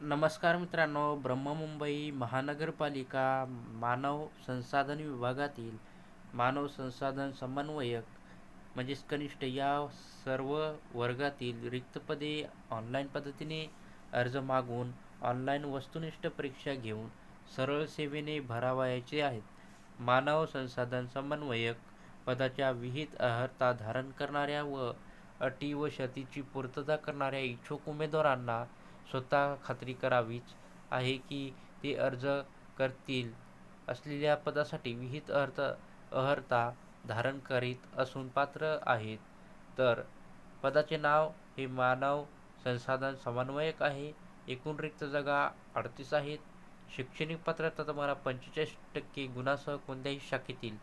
नमस्कार मित्रांनो ब्रह्ममुंबई महानगरपालिका मानव संसाधन विभागातील मानव संसाधन समन्वयक म्हणजेच कनिष्ठ या सर्व वर्गातील रिक्त पदे ऑनलाईन पद्धतीने अर्ज मागून ऑनलाईन वस्तुनिष्ठ परीक्षा घेऊन सरळ सेवेने भरावयाचे आहेत. मानव संसाधन समन्वयक पदाच्या विहित अर्हता धारण करणाऱ्या व अटी व शतीची पूर्तता करणाऱ्या इच्छुक उमेदवारांना स्वतः खात्री करावीच आहे की ते अर्ज करतील. असलेल्या पदासाठी विहित अर्थ अर्हता धारण करीत असून पात्र आहेत. तर पदाचे नाव हे मानव संसाधन समन्वयक आहे एकूण रिक्त जागा अडतीस आहेत. शैक्षणिक पात्रता तुम्हाला पंचेचाळीस टक्के गुणासह कोणत्याही शाखेतील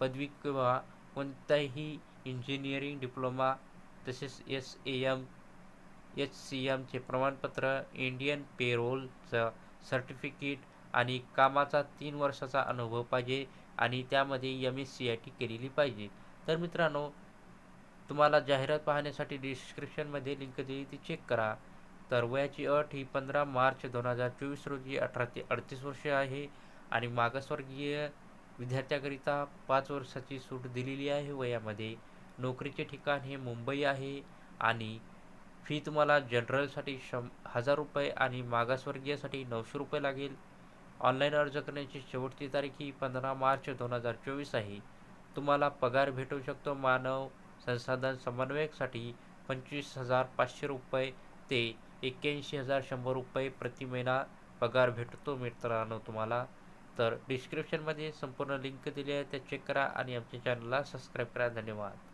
पदवी किंवा कोणत्याही इंजिनिअरिंग डिप्लोमा तसेच S A M H C एमचे प्रमाणपत्र इंडियन पेरोलचं सर्टिफिकेट आणि कामाचा तीन वर्षाचा अनुभव पाहिजे आणि त्यामध्ये M S C I T केलेली पाहिजे. तर मित्रांनो तुम्हाला जाहिरात पाहण्यासाठी डिस्क्रिप्शनमध्ये लिंक दिली ती चेक करा. तर वयाची अट ही पंधरा मार्च दोन हजार चोवीस रोजी अठरा ते अडतीस वर्षे आहे आणि मागासवर्गीय विद्यार्थ्याकरिता पाच वर्षाची सूट दिलेली आहे वयामध्ये. नोकरीचे ठिकाण हे मुंबई आहे आणि फी तुम्हाला जनरलसाठी शं हजार रुपये आणि मागासवर्गीयसाठी नऊशे रुपये लागेल. ऑनलाईन अर्ज करण्याची शेवटची तारीख ही पंधरा मार्च दोन हजार चोवीस आहे तुम्हाला पगार भेटू शकतो मानव संसाधन समन्वयकसाठी पंचवीस हजार पाचशे रुपये ते एक्क्याऐंशी हजार शंभर रुपये प्रति महिना पगार भेटतो मित्रांनो तुम्हाला. तर डिस्क्रिप्शनमध्ये संपूर्ण लिंक दिली आहे त्या चेक करा आणि आमच्या चॅनलला सबस्क्राईब करा. धन्यवाद.